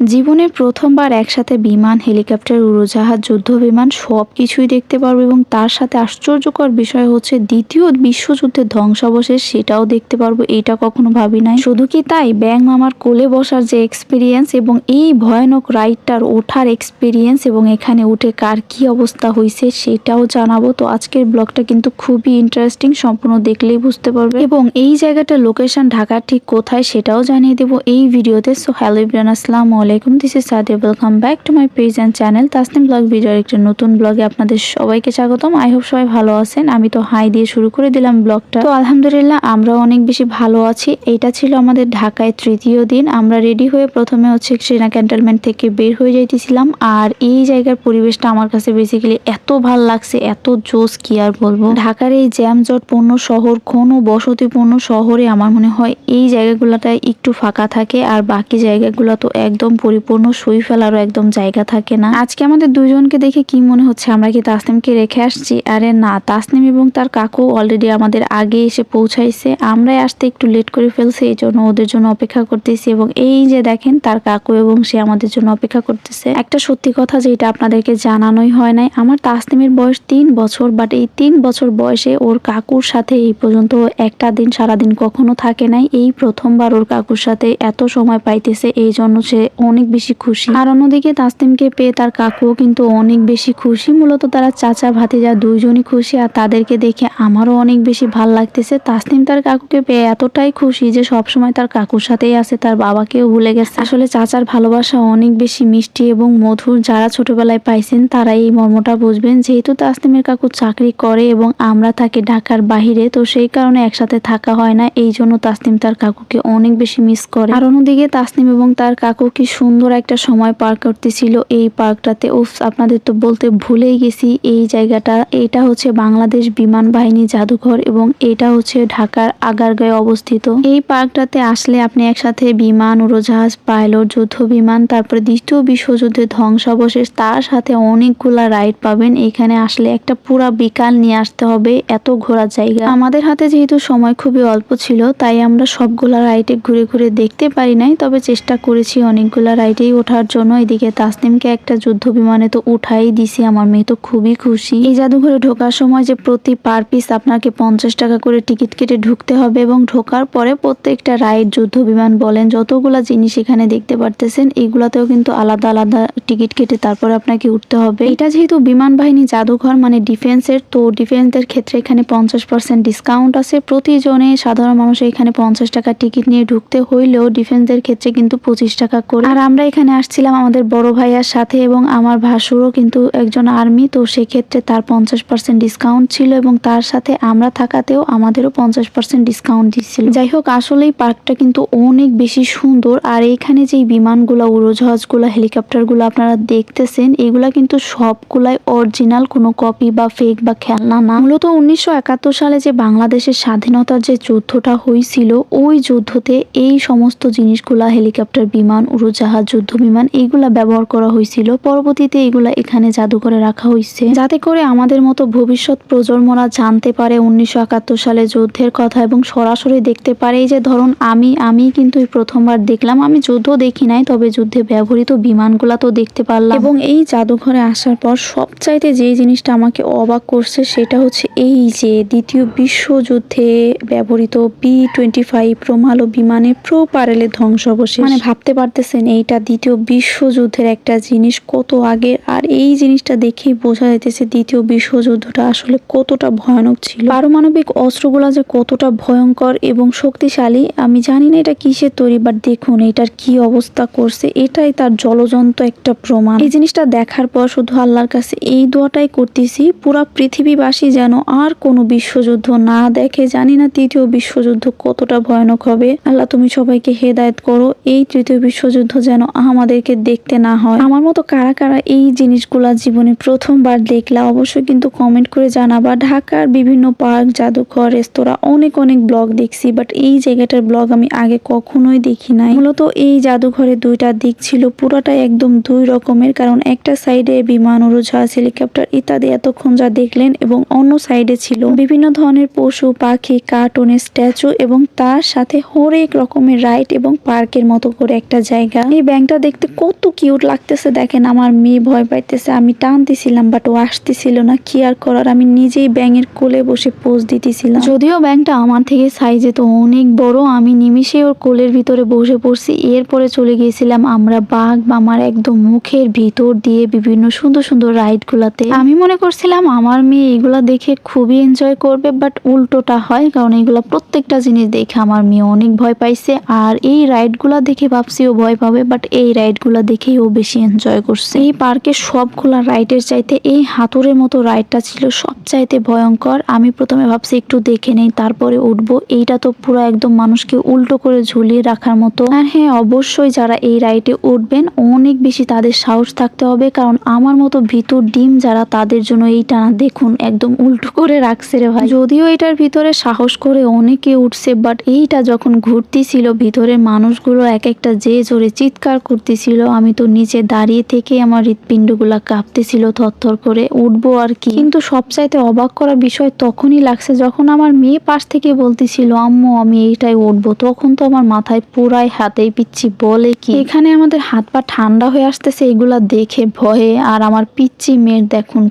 জীবনের প্রথমবার একসাথে বিমান, হেলিকপ্টার, উড়োজাহাজ যুদ্ধ বিমান সব কিছুই দেখতে পারব এবং তার সাথে আশ্চর্যকর বিষয় হচ্ছে দ্বিতীয় বিশ্বযুদ্ধের ধ্বংসাবশেষ সেটাও দেখতে পারব, এটা কখনো ভাবি নাই। শুধু কি তাই? ব্যাং মামার কোলে বসার যে এক্সপিরিয়েন্স এবং এই ভয়ানক রাইডটার ওঠার এক্সপিরিয়েন্স এবং এখানে উঠে কার কি অবস্থা হয়েছে সেটাও জানাব। তো আজকের ব্লগটা কিন্তু খুবই ইন্টারেস্টিং সম্পূর্ণ দেখলেই বুঝতে পারবে। এবং এই জায়গাটার লোকেশন ঢাকার ঠিক কোথায় সেটাও জানিয়ে দেবো এই ভিডিওতে। সো হ্যালো ইব্রান আসসালামু আলাইকুম this is Sadia welcome back to my page and channel Tasnim blog ভিডিওর একটা নতুন ব্লগে আপনাদের সবাইকে স্বাগতম। আই হোপ সবাই ভালো আছেন। আমি তো হাই দিয়ে শুরু করে দিলাম ব্লগটা তো আলহামদুলিল্লাহ, আমরা অনেক বেশি ভালো আছি। এটা ছিল আমাদের ঢাকায় তৃতীয় দিন। আমরা রেডি হয়ে প্রথমে হচ্ছে সেনা ক্যান্টনমেন্ট থেকে বের হয়ে যাইতেছিলাম। আর এই জায়গার পরিবেশটা আমার কাছে বেসিক্যালি এত ভালো লাগছে, এত জোস কি আর বলব। ঢাকার এই জ্যামজট পূর্ণ শহর ঘন বসতিপূর্ণ শহরে আমার মনে হয় এই জায়গাগুলোটা একটু ফাঁকা থাকে। আর বাকি জায়গাগুলো তো একদম পরিপূর্ণ সই ফেলারও একদম জায়গা থাকে না। আজকে আমাদের দুজনকে দেখে কি মনে হচ্ছে? আমরা কি তাসনিমকে রেখে আসছি? আরে না, তাসনিম এবং তার কাকু অলরেডি আমাদের আগে এসে পৌঁছাইছে। আমরাই আসতে একটু লেট করে ফেলছি, এই জন্য ওদের জন্য অপেক্ষা করতেছি এবং এই যে দেখেন, তার কাকু এবং সে আমাদের জন্য অপেক্ষা করতেছে। একটা সত্যি কথা যেটা আপনাদেরকে জানানোই হয় নাই, আমার তাসনিমের বয়স তিন বছর বাট এই তিন বছর বয়সে ওর কাকুর সাথে এই পর্যন্ত একটা দিন সারাদিন কখনো থাকে নাই। এই প্রথমবার ওর কাকুর সাথে এত সময় পাইতেছে, এই জন্য সে অনেক বেশি খুশি। আর অন্যদিকে তাসনিমকে পেয়ে তার কাকুও কিন্তু অনেক বেশি খুশি। মূলত তারা চাচা, ভাতিজা দুইজনই খুশি আর তাদেরকে দেখে আমারও অনেক বেশি ভালো লাগতেছে। তাসনিম তার কাকুকে পেয়ে এতটাই খুশি যে সবসময় তার কাকুর সাথেই আছে, তার বাবাকেও ভুলে গেছে। আসলে চাচার ভালোবাসা অনেক বেশি মিষ্টি এবং মধুর। যারা ছোটবেলায় পাইছেন তারা এই মর্মটা বুঝবেন। যেহেতু তাসনিমের কাকু চাকরি করে এবং আমরা থাকি ঢাকার বাহিরে, তো সেই কারণে একসাথে থাকা হয় না। এই জন্য তাসনিম তার কাকুকে অনেক বেশি মিস করে। আর অন্যদিকে তাসনিম এবং তার কাকু কি সুন্দর একটা সময় পার করতেছিল এই পার্কটাতে। উফ, আপনাদের তো বলতে ভুলেই গেছি, এই জায়গাটা। এটা হচ্ছে বাংলাদেশ বিমান বাহিনী জাদুঘর এবং এটা হচ্ছে ঢাকার আগারগাঁয়ে অবস্থিত। এই পার্কটাতে আসলে আপনি একসাথে বিমান, উড়োজাহাজ, পাইলট, যুদ্ধ বিমান, তারপরে দ্বিতীয় বিশ্বযুদ্ধের ধ্বংসাবশেষ, তার সাথে অনেকগুলা রাইড পাবেন। এখানে আসলে একটা পুরা বিকাল নিয়ে আসতে হবে, এত ঘোরার জায়গা। আমাদের হাতে যেহেতু সময় খুবই অল্প ছিল, তাই আমরা সবগুলা রাইডে ঘুরে ঘুরে দেখতে পারি নাই, তবে চেষ্টা করেছি অনেকগুলা রাইডেই ওঠার জন্য এদিকে তাসনিমকে একটা যুদ্ধ বিমানে তো উঠাই দিছি, আমার মেয়ে তো খুবই খুশি। এই জাদুঘরে ঢোকার সময় যে প্রতি পার পিস আপনাকে পঞ্চাশ টাকা করে টিকিট কেটে ঢুকতে হবে এবং ঢোকার পরে প্রত্যেকটা রাইড যুদ্ধ বিমান বলেন, যতগুলা জিনিস এখানে দেখতে পারতেছেন এইগুলাতেও কিন্তু আলাদা আলাদা টিকিট কেটে তারপরে আপনাকে উঠতে হবে। এটা যেহেতু বিমান বাহিনী জাদুঘর মানে ডিফেন্সের তো ডিফেন্সের ক্ষেত্রে এখানে পঞ্চাশ পার্সেন্ট ডিসকাউন্ট আছে। প্রতিজনে সাধারণ মানুষ এখানে পঞ্চাশ টাকা টিকিট নিয়ে ঢুকতে হইলেও ডিফেন্সের ক্ষেত্রে কিন্তু পঁচিশ টাকা করে। আর আমরা এখানে আসছিলাম আমাদের বড় ভাইয়ার সাথে এবং আমার ভাসুরও কিন্তু একজন আর্মি, তো সেক্ষেত্রে তার পঞ্চাশ পার্সেন্ট ডিসকাউন্ট ছিল এবং তার সাথে আমরা থাকাতেও আমাদেরও পঞ্চাশ পার্সেন্ট ডিসকাউন্ট দিচ্ছিল। যাই হোক, আসলেই পার্কটা কিন্তু অনেক বেশি সুন্দর আর এইখানে যেই বিমানগুলো, উড়োজাহাজগুলো, হেলিকপ্টারগুলো আপনারা দেখতেছেন, এগুলা কিন্তু সবগুলাই অরিজিনাল কোনো কপি বা ফেক বা খেলনা না। মূলত উনিশশো একাত্তর সালে যে বাংলাদেশের স্বাধীনতার যে যুদ্ধটা হয়েছিল ওই যুদ্ধতে এই সমস্ত জিনিসগুলা, হেলিকপ্টার, বিমান, উড়োজাহাজ যুদ্ধ বিমান এইগুলা ব্যবহার করা হয়েছিল। পরবর্তীতে এগুলা এখানে জাদুঘরে রাখা হয়েছে। যাতে করে আমাদের মতো ভবিষ্যৎ প্রজন্মরা জানতে পারে উনিশশো একাত্তর সালে যুদ্ধের কথা এবং সরাসরি দেখতে পারে এই যে ধরুন আমি আমি কিন্তু প্রথমবার দেখলাম। আমি যুদ্ধ দেখি নাই, তবে যুদ্ধে ব্যবহৃত বিমানগুলা তো দেখতে পারলাম। এবং এই জাদুঘরে আসার পর সবচাইতে যে জিনিসটা আমাকে অবাক করছে সেটা হচ্ছে এই যে দ্বিতীয় বিশ্বযুদ্ধে ব্যবহৃত বি টোয়েন্টি ফাইভ প্রমালো বিমানে প্রো প্যারেলে ধ্বংসাবশেষ। মানে ভাবতে পারতেছেন এইটা দ্বিতীয় বিশ্বযুদ্ধের একটা জিনিস, কত আগে? আর এই জিনিসটা দেখেই বোঝা যাইতেছে দ্বিতীয় বিশ্বযুদ্ধটা আসলে কতটা ভয়ানক ছিল। পারমাণবিক অস্ত্রগুলা যে কতটা ভয়ঙ্কর এবং শক্তিশালী, আমি জানি না এটা কিসের তৈরি বাট দেখুন এটার কি অবস্থা করছে, এটাই তার জলজন্ত একটা প্রমাণ। এই জিনিসটা দেখার পর শুধু আল্লাহর কাছে এই দোয়াটাই করতেছি, পুরা পৃথিবীবাসী যেন আর কোনো বিশ্বযুদ্ধ না দেখে, জানি না তৃতীয় বিশ্বযুদ্ধ কতটা ভয়ানক হবে। আল্লাহ তুমি সবাইকে হেদায়েত করো, এই তৃতীয় বিশ্বযুদ্ধ যেন আমাদেরকে দেখতে না হয়। আমার মতো কারা কারা এই জিনিসগুলা জীবনে প্রথমবার দেখলা অবশ্যই কিন্তু কমেন্ট করে জানাবা। ঢাকার বিভিন্ন পার্ক, জাদুঘর, রেস্তোরাঁ, অনেক অনেক ব্লগ দেখছি বাট এই জায়গাটার ব্লগ আমি আগে কখনোই দেখি নাই। মূলত এই জাদুঘরে দুইটা দিক ছিল, পুরোটাই একদম দুই রকমের, কারণ একটা সাইডে বিমান, উড়োজাহাজ, হেলিকপ্টার ইত্যাদি এতক্ষণ যা দেখলেন এবং অন্য সাইডে ছিল। বিভিন্ন ধরনের পশু, পাখি কার্টুনের স্ট্যাচু এবং তার সাথে হরেক রকমের রাইড এবং পার্কের মতো করে একটা জায়গা। এই ব্যাংকটা দেখতে কত কিউট লাগতেছে, দেখেন আমার মেয়ে ভয় পাইতেছে, আমি টানতেছিলাম বাট ও আসতেছিল না, কি আর করার? আমি নিজেই ব্যাঙের কোলে বসে পোজ দিতেছিলাম। যদিও ব্যাংকটা আমার থেকে সাইজে তো অনেক বড়, আমি নিমিষে ওর কোলের ভিতরে বসে পড়ছি, এরপরে চলে গিয়েছিলাম আমরা বাঘ মামার একদম মুখের ভিতর দিয়ে বিভিন্ন সুন্দর সুন্দর রাইড গুলাতে আমি মনে করছিলাম আমার মেয়ে এগুলা দেখে খুবই এনজয় করবে বাট উল্টোটা হয়, কারণ এগুলা প্রত্যেকটা জিনিস দেখে আমার মেয়ে অনেক ভয় পাইছে, আর এই রাইডগুলা দেখে ভাবছি ও ভয় পাবে বাট এই রাইডগুলা দেখেই ও বেশি এনজয় করছে। এই পার্কের সবগুলা রাইডের চাইতে এই হাতুরের মতো রাইডটা ছিল সবচাইতে ভয়ঙ্কর। আমি প্রথমে ভাবছি একটু দেখে নেই, তারপরে উঠবো। এইটা তো পুরো একদম মানুষকে উল্টো করে ঝুলিয়ে রাখার মতো। আর হ্যাঁ অবশ্যই যারা এই রাইডে উঠবেন, অনেক বেশি তাদের সাহস থাকতে হবে, কারণ আমার মতো ভিতর ডিম যারা তাদের জন্য এই টানা দেখুন একদম উল্টো করে রাখছে রে ভাই। যদিও এটার ভিতরে সাহস করে অনেকে উঠছে বাট এইটা যখন ঘুরতেছিল ভিতরের মানুষগুলো এক একটা যে জোরে চিৎকার করতেছিল, আমি তো নিচে দাঁড়িয়ে থেকে আমার হৃৎপিণ্ডগুলা কাঁপতেছিল থরথর করে, উঠবো আর কি। কিন্তু সবচাইতে অবাক করা বিষয় তখনই লাগছে যখন আমার মেয়ে পাশ থেকে বলতেছিল, আম্মু, আমি এইটাই উঠবো। তখন তো আমার মাথায় পুরাই হাতেই পিচ্ছি, বলে কি? এখানে আমাদের হাত পা ঠান্ডা হয়ে আসতেছে, এগুলা দেখে ভয়ে, আর আমার পিচ্ছি মেয়ের দেখুন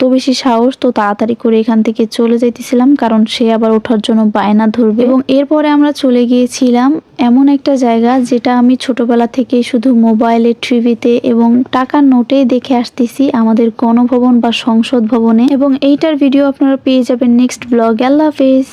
কত বেশি সাহস তো তাড়াতাড়ি করে এখান থেকে চলে যাইতেছিলাম, কারণ সে আবার ওঠার জন্য বায়না ধরবে। এবং এরপরে আমরা চলে গিয়েছিলাম এমন একটা জায়গা যেটা আমি ছোটবেলা থেকে শুধু মোবাইলে, টিভিতে এবং টাকার নোটে দেখে আসতেছি আমাদের গণভবন বা সংসদ ভবনে। এবং এইটার ভিডিও আপনারা পেয়ে যাবেন নেক্সট ব্লগ। আল্লাহ হাফেজ।